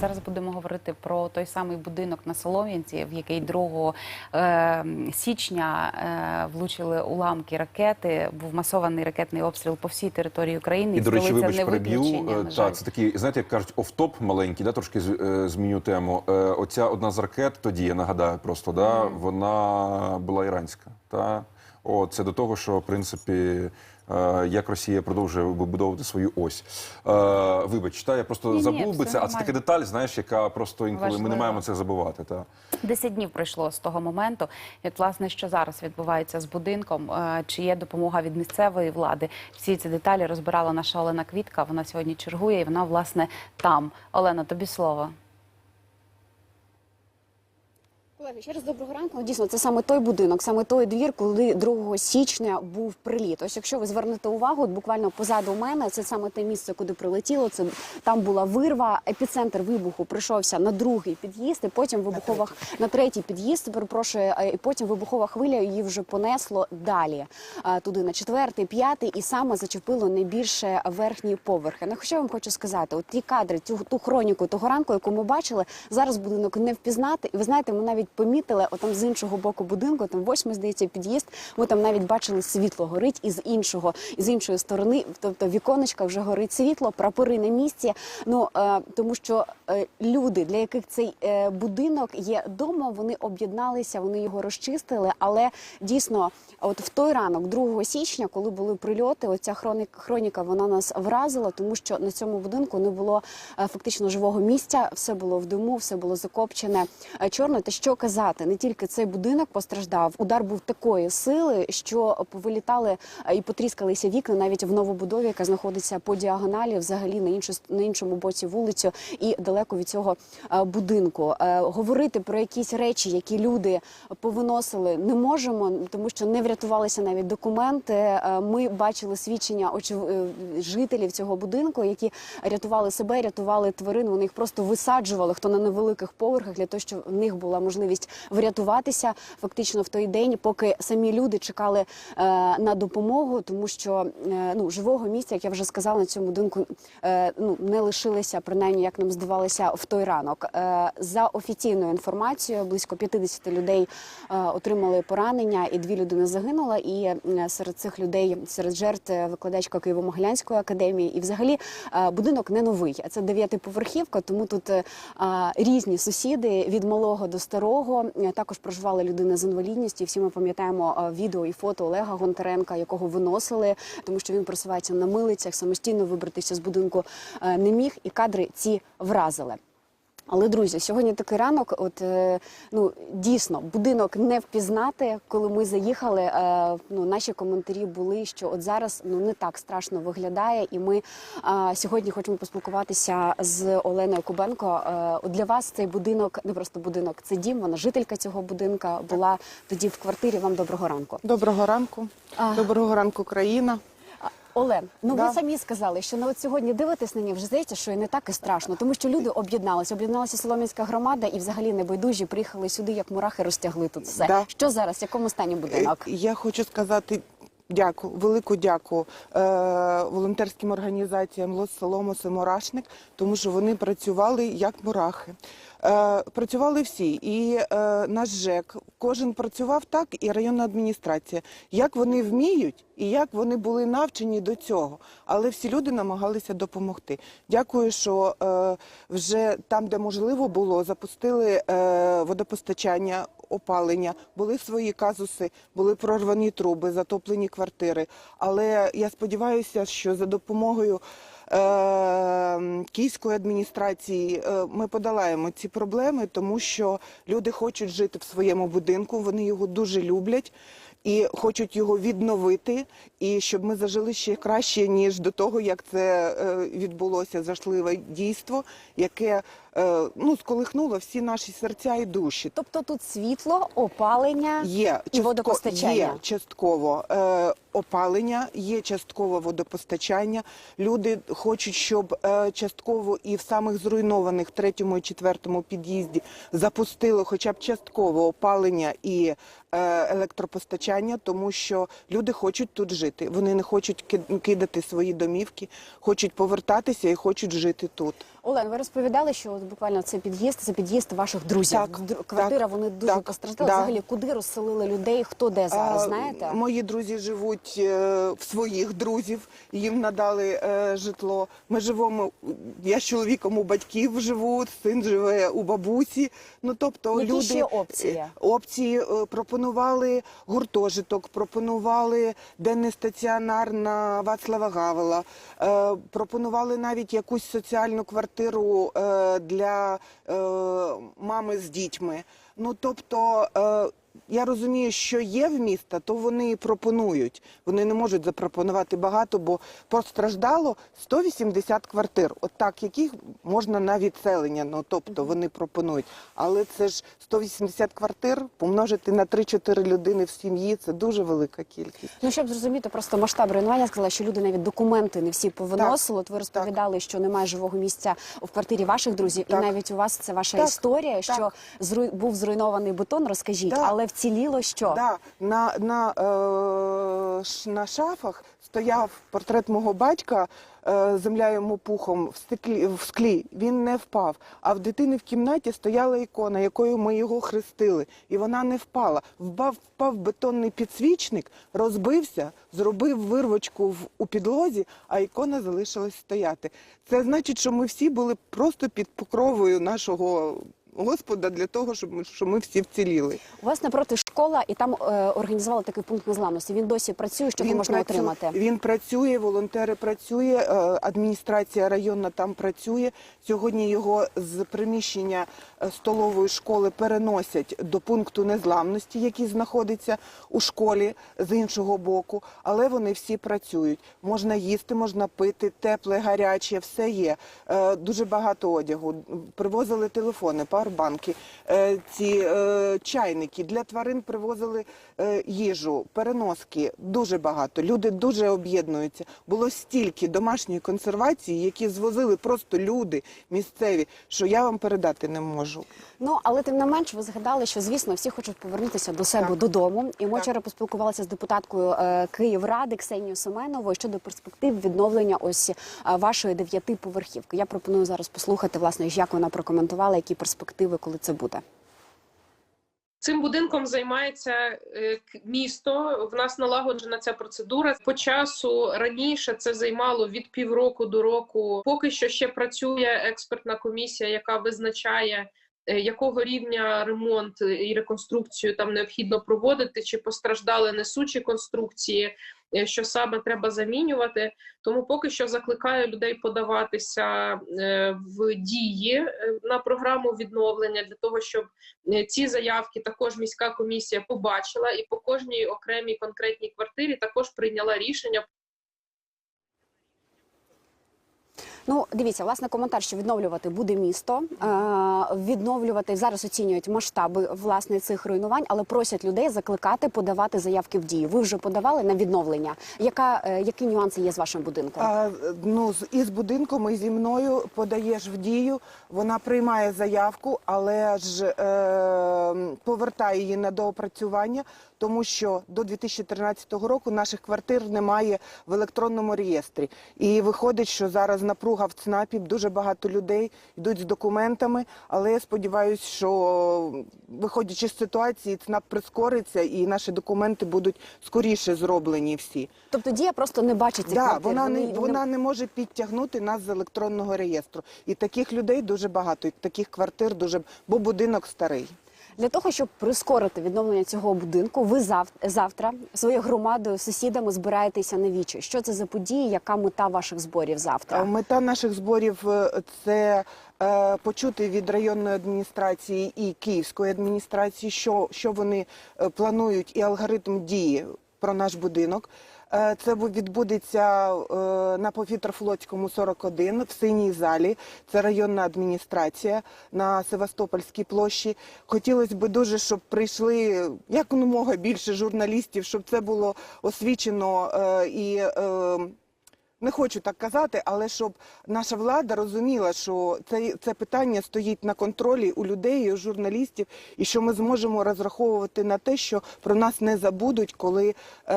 Зараз будемо говорити про той самий будинок на Солом'янці, в який 2 е, січня е, влучили уламки ракети. Був масований ракетний обстріл по всій території України. І, до речі, вибач, переб'ю. Е. Так, це такий, знаєте, як кажуть, офтоп маленький, да, трошки зміню тему. Оця одна з ракет, тоді я нагадаю просто, да, вона була іранська. Та? О, це до того, що в принципі. Як Росія продовжує вибудовувати свою ось. Вибач, та я просто Ні-ні, забув би все це, а це така деталь, знаєш, яка просто інколи ми не маємо це забувати. Та. Десять днів пройшло з того моменту. І от, власне, що зараз відбувається з будинком, чи є допомога від місцевої влади? Всі ці деталі розбирала наша Олена Квітка. Вона сьогодні чергує, і вона власне там. Олена, тобі слово. Колеги, ще раз доброго ранку. Ну, Дійсно, це саме той будинок, саме той двір, коли 2 січня був приліт. Ось якщо ви звернете увагу, от буквально позаду мене це саме те місце, куди прилетіло. Це там була вирва. Епіцентр вибуху прийшовся на другий під'їзд, і потім вибухова х- на третій під'їзд. Перепрошую, е, і потім вибухова хвиля її вже понесло далі. Туди на четвертий, п'ятий, і саме зачепило найбільше верхні поверхи. Ну, що я вам хочу сказати? От ті кадри, цю ту хроніку того ранку, яку ми бачили, зараз будинок не впізнати. І ви знаєте, ми навіть помітили, отам з іншого боку будинку, там восьмий, здається, під'їзд. Ми там навіть бачили світло горить із іншого, із іншої сторони, тобто віконечка вже горить світло, прапори на місці. Ну е, тому що е, люди, для яких цей е, будинок є дома, вони об'єдналися, вони його розчистили. Але дійсно, от в той ранок, 2 січня, коли були прильоти, оця хронік, хроніка вона нас вразила, тому що на цьому будинку не було е, фактично живого місця, все було в диму, все було закопчене е, чорно. Та що казати, не тільки цей будинок постраждав, удар був такої сили, що повилітали е, і потріскалися вікна навіть в новобудові, яка знаходиться по діагоналі, взагалі на іншу на іншому боці вулицю і далеко від цього е, будинку. Е, Говорити про якісь речі, які люди повиносили, не можемо, тому що не врятувалися навіть документи. Ми бачили свідчення е, жителів цього будинку, які рятували себе, рятували тварин. Вони їх просто висаджували, хто на невеликих поверхах, для того, щоб в них була можливість врятуватися фактично в той день, поки самі люди чекали е, на допомогу, тому що е, ну живого місця, як я вже сказала, на цьому будинку е, ну не лишилися, принаймні як нам здавалося в той ранок. За офіційною інформацією, близько 50 людей отримали поранення, і дві людини загинула. І серед цих людей, серед жертв, викладачка Києво-Могилянської академії, і взагалі будинок не новий, а це дев'ятиповерхівка, тому тут різні сусіди від малого до старого. Е, Також проживала людина з інвалідністю. Всі ми пам'ятаємо е, відео і фото Олега Гонтаренка, якого виносили, тому що він просувається на милицях, самостійно вибратися з будинку е, не міг, і кадри ці вразили. Але друзі, сьогодні такий ранок. От е, ну дійсно будинок не впізнати. Коли ми заїхали, е, ну наші коментарі були, що от зараз ну не так страшно виглядає, і ми сьогодні хочемо поспілкуватися з Оленою Кубенко. Е, от для вас цей будинок не просто будинок, це дім. Вона жителька цього будинка була тоді в квартирі. Вам доброго ранку. Доброго ранку. А. Доброго ранку, країна. Олен, ну Да. ви самі сказали, що на от сьогодні дивитесь на ній, вже здається, що і не так і страшно, тому що люди об'єдналися. Об'єдналася Солом'янська громада і взагалі небайдужі приїхали сюди, як мурахи розтягли тут все. Да. Що зараз? В якому стані будинок? Е, Я хочу сказати дяку, велику дяку е, волонтерським організаціям Лос Соломос і Мурашник, тому що вони працювали як мурахи. Е, працювали всі, і е, наш ЖЕК, кожен працював так, і районна адміністрація. Як вони вміють і як вони були навчені до цього. Але всі люди намагалися допомогти. Дякую, що е, вже там, де можливо було, запустили водопостачання, опалення, були свої казуси, були прорвані труби, затоплені квартири. Але я сподіваюся, що за допомогою київської адміністрації е, ми подолаємо ці проблеми, тому що люди хочуть жити в своєму будинку, вони його дуже люблять. І хочуть його відновити, і щоб ми зажили ще краще ніж до того, як це е, відбулося зашливе дійство, яке е, ну, сколихнуло всі наші серця і душі. Тобто тут світло, опалення Є і водопостачання. Є частково е, опалення, є частково водопостачання. Люди хочуть, щоб е, частково і в самих зруйнованих третьому і четвертому під'їзді запустили хоча б частково опалення і е, електропостачання, тому що люди хочуть тут жити. Вони не хочуть кидати свої домівки, хочуть повертатися і хочуть жити тут. Олен, ви розповідали, що от буквально це під'їзд, це під'їзд ваших друзів. Так, Др- так, Квартира, вони дуже так, постраждали. да. Взагалі, куди розселили людей? Хто де зараз? А, знаєте? Мої друзі живуть е, в своїх друзів, їм надали е, житло. Ми живемо, я з чоловіком у батьків живу, син живе у бабусі. Ну тобто Які люди ще опції? е, опції е, пропонували гуртожиток, пропонували денний стаціонар на Вацлава Гавела, е, пропонували навіть якусь соціальну квартиру е, для е, мами з дітьми. Ну тобто. Е, я розумію, що є в міста, то вони і пропонують. Вони не можуть запропонувати багато, бо постраждало 180 квартир. От так, яких можна на відселення. Ну тобто вони пропонують. Але це ж 180 квартир помножити на 3-4 людини в сім'ї. Це дуже велика кількість. Ну, щоб зрозуміти просто масштаб руйнування, сказала, що люди навіть документи не всі повиносили. От ви розповідали, що немає живого місця в квартирі ваших друзів, Так. і навіть у вас це ваша Так, історія, що так. був зруйнований бетон. Розкажіть, Так. але вціліло що? Да, на, на, е, ш- на шафах стояв портрет мого батька, е, земля йому пухом в, стеклі, в склі. Він не впав. А в дитини в кімнаті стояла ікона, якою ми його хрестили. І вона не впала. Впав, впав бетонний підсвічник, розбився, зробив вирвочку в, у підлозі, а ікона залишилась стояти. Це значить, що ми всі були просто під покровою нашого Господа для того, щоб ми, щоб ми всі вціліли. У вас напроти школа, і там е, організували такий пункт незламності. Він досі працює, що можна працю- отримати. Він працює, волонтери працює, е, адміністрація районна там працює. Сьогодні його з приміщення е, столової школи переносять до пункту незламності, який знаходиться у школі з іншого боку. Але вони всі працюють. Можна їсти, можна пити, тепле, гаряче, все є. Е, Дуже багато одягу. Привозили телефони, пауербанки, е, ці е, чайники для тварин привозили е, їжу, переноски. Дуже багато. Люди дуже об'єднуються. Було стільки домашньої консервації, які звозили просто люди місцеві, що я вам передати не можу. Ну але тим не менш, ви згадали, що звісно всі хочуть повернутися до себе Так. додому. І ми Так. вчора поспілкувалися з депутаткою е, Київради Ксенією Семеновою щодо перспектив відновлення ось е, вашої дев'ятиповерхівки. Я пропоную зараз послухати власне, як вона прокоментувала, які перспективи, коли це буде. Цим будинком займається е, місто. В нас налагоджена ця процедура. По часу раніше це займало від півроку до року. Поки що ще працює експертна комісія, яка визначає. е, Якого рівня ремонт і реконструкцію там необхідно проводити, чи постраждали несучі конструкції, що саме треба замінювати. Тому поки що закликаю людей подаватися е, в дії е, на програму відновлення для того, щоб Е, ці заявки також міська комісія побачила і по кожній окремій конкретній квартирі також прийняла рішення Ну, дивіться, власне, коментар, що відновлювати буде місто. Е, відновлювати зараз оцінюють масштаби власне цих руйнувань, але просять людей закликати подавати заявки в дію. Ви вже подавали на відновлення. Яка е, які нюанси є з вашим будинком? А, ну, і з будинком, і зі мною подаєш в дію. Вона приймає заявку, але ж е, повертає її на доопрацювання, тому що до 2013 року наших квартир немає в електронному реєстрі. І виходить, що зараз напруга в ЦНАПі, дуже багато людей йдуть з документами, але я сподіваюся, що виходячи з ситуації, ЦНАП прискориться і наші документи будуть скоріше зроблені всі. Тобто дія просто не бачить цих Да, квартир. вона не вона не може підтягнути нас з електронного реєстру. І таких людей дуже багато, і таких квартир дуже бо будинок старий. Для того, щоб прискорити відновлення цього будинку, ви зав... завтра своєю громадою, сусідами збираєтеся на вічі. Що це за події? Яка мета ваших зборів завтра? Мета наших зборів е, це е, почути від районної адміністрації і київської адміністрації, що, що вони е, планують, і алгоритм дії про наш будинок. Е, Це відбудеться е, на Повітряфлотському 41 в синій залі. Це районна адміністрація на Севастопольській площі. Хотілося б дуже, щоб прийшли якомога більше журналістів, щоб це було освічено е, і. Не хочу так казати, але щоб наша влада розуміла, що це, це питання стоїть на контролі у людей, у журналістів, і що ми зможемо розраховувати на те, що про нас не забудуть, коли, е,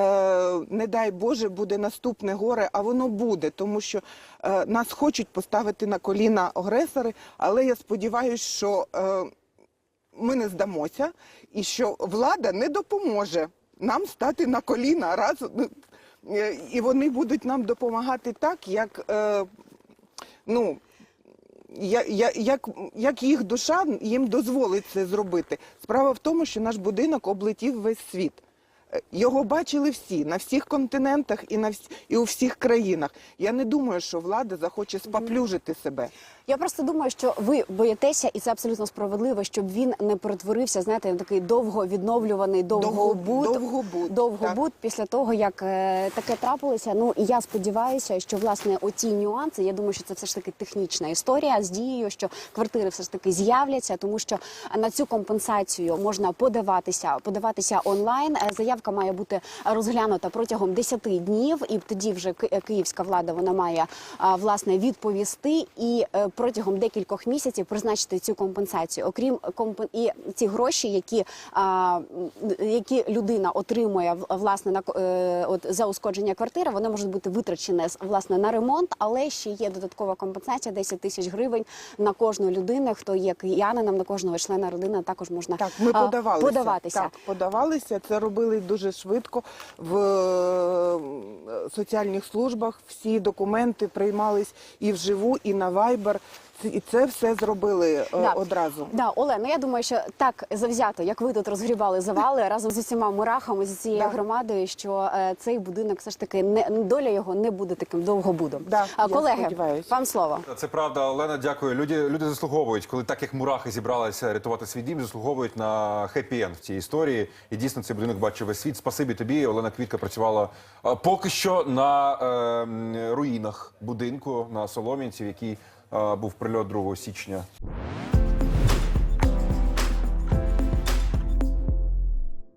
не дай Боже, буде наступне горе, а воно буде, тому що е, нас хочуть поставити на коліна агресори, але я сподіваюся, що е, ми не здамося, і що влада не допоможе нам стати на коліна разом. Е, І вони будуть нам допомагати так, як, е, ну, я, як, як їх душа їм дозволить це зробити. Справа в тому, що наш будинок облетів весь світ. Е, Його бачили всі на всіх континентах і на всі, і у всіх країнах. Я не думаю, що влада захоче споплюжити себе. Я просто думаю, що ви боїтеся, і це абсолютно справедливо, щоб він не перетворився, знаєте, в такий довго відновлюваний довгобуд. довгобуд, довгобуд після того, як е, таке трапилося. Ну і я сподіваюся, що власне оці нюанси. Я думаю, що це все ж таки технічна історія з дією, що квартири все ж таки з'являться, тому що на цю компенсацію можна подаватися, подаватися онлайн. Е, Заявка має бути розглянута протягом 10 днів, і тоді вже київська влада вона має власне відповісти і е, протягом декількох місяців призначити цю компенсацію. Окрім компен... і ці гроші, які, а, які людина отримує власне на е, от за ушкодження квартири, вони можуть бути витрачені власне на ремонт, але ще є додаткова компенсація 10 тисяч гривень на кожну людину. Хто є киянином, на кожного члена родини також можна Так, ми а, подавалися. подаватися. Так, подавалися. Це робили дуже швидко в соціальних службах. Всі документи приймались і вживу, і на Viber. І це все зробили е, Да. одразу. Да, Олено, я думаю, що так завзято, як ви тут розгрібали завали разом з усіма мурахами з цією Да. громадою, що е, цей будинок все ж таки не доля його не буде таким довгобудом. Да, а колеги, сподіваюся. вам слово. Це правда, Олена, дякую. Люди, люди заслуговують, коли так як мурахи зібралися рятувати свій дім, заслуговують на хеппі-енд в цій історії. І дійсно цей будинок бачив весь світ. Спасибі тобі. Олена Квітка працювала поки що на е, руїнах будинку на Солом'янці, в який е, був прильот 2 січня.